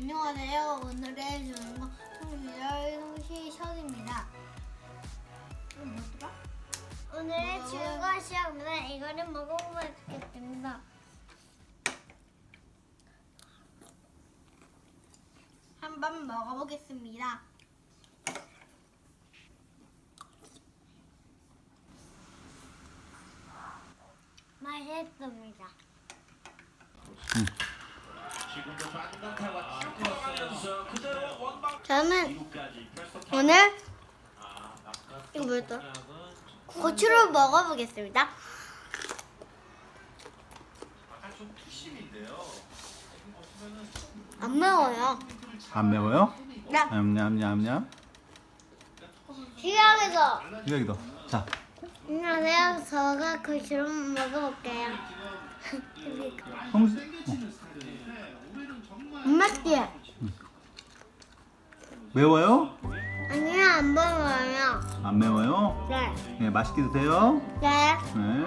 안녕하세요. 오늘의 주인공 송시현입니다. 이건 뭐더라? 오늘의 즐거운 시간입니다. 이거를 먹어보겠습니다. 한번 먹어보겠습니다. 맛있습니다. 지금도 만나 저는 오늘 이거 뭐였다? 은 고추를 먹어보겠습니다. 안 매워요. 안 매워요? 네. 냠냠냠냠. 시작해서 여기도. 자, 안녕하세요. 저가 고추를 먹어볼게요. 송, 안 맛있게? 매워요? 아니요, 안 먹어요. 안 매워요? 네. 네, 맛있게 드세요. 네. 네.